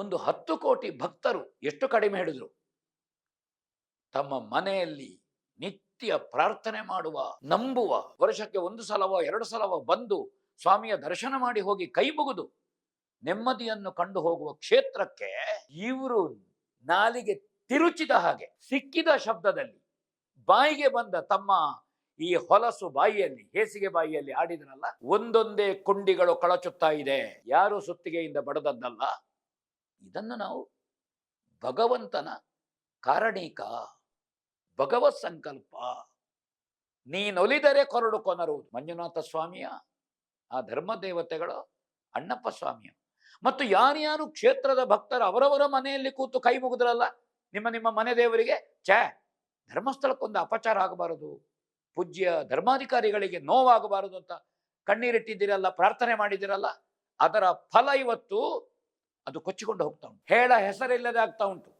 ಒಂದು ಹತ್ತು ಕೋಟಿ ಭಕ್ತರು ಎಷ್ಟು ಕಡಿಮೆ ಹಿಡಿದ್ರು ತಮ್ಮ ಮನೆಯಲ್ಲಿ ನಿತ್ಯ ಪ್ರಾರ್ಥನೆ ಮಾಡುವ, ನಂಬುವ, ವರ್ಷಕ್ಕೆ ಒಂದು ಸಲವ, ಎರಡು ಸಲವ ಬಂದು ಸ್ವಾಮಿಯ ದರ್ಶನ ಮಾಡಿ ಹೋಗಿ ಕೈ ಮುಗಿದು ನೆಮ್ಮದಿಯನ್ನು ಕಂಡು ಹೋಗುವ ಕ್ಷೇತ್ರಕ್ಕೆ ಇವರು ನಾಲಿಗೆ ತಿರುಚಿದ ಹಾಗೆ, ಸಿಕ್ಕಿದ ಶಬ್ದದಲ್ಲಿ ಬಾಯಿಗೆ ಬಂದ ತಮ್ಮ ಈ ಹೊಲಸು ಬಾಯಿಯಲ್ಲಿ, ಹೇಸಿಗೆ ಬಾಯಿಯಲ್ಲಿ ಆಡಿದ್ರಲ್ಲ, ಒಂದೊಂದೇ ಕುಂಡಿಗಳು ಕಳಚುತ್ತಾ ಇದೆ. ಯಾರು ಸುತ್ತಿಗೆಯಿಂದ ಬಡದದ್ದಲ್ಲ. ಇದನ್ನು ನಾವು ಭಗವಂತನ ಕಾರಣೀಕ, ಭಗವತ್ ಸಂಕಲ್ಪ. ನೀನೊಲಿದರೆ ಕೊರಡು ಕೊನರು ಮಂಜುನಾಥ ಸ್ವಾಮಿಯ, ಆ ಧರ್ಮ ದೇವತೆಗಳು ಅಣ್ಣಪ್ಪ ಸ್ವಾಮಿಯ. ಮತ್ತು ಯಾರ್ಯಾರು ಕ್ಷೇತ್ರದ ಭಕ್ತರು ಅವರವರ ಮನೆಯಲ್ಲಿ ಕೂತು ಕೈ ಮುಗಿದ್ರಲ್ಲ, ನಿಮ್ಮ ನಿಮ್ಮ ಮನೆ ದೇವರಿಗೆ, ಛೇ, ಧರ್ಮಸ್ಥಳಕ್ಕೊಂದು ಅಪಚಾರ ಆಗಬಾರದು. ಪೂಜ್ಯ ಧರ್ಮಾಧಿಕಾರಿಗಳಿಗೆ ನೋವಾಗಬಾರದು ಅಂತ ಕಣ್ಣೀರಿಟ್ಟಿದ್ದೀರಲ್ಲ, ಪ್ರಾರ್ಥನೆ ಮಾಡಿದಿರಲ್ಲ ಅದರ ಫಲ ಇವತ್ತು ಅದು ಕೊಚ್ಚಿಕೊಂಡು ಹೋಗ್ತಾ ಉಂಟು. ಹೇಳ ಹೆಸರಿಲ್ಲದೆ ಆಗ್ತಾ ಉಂಟು.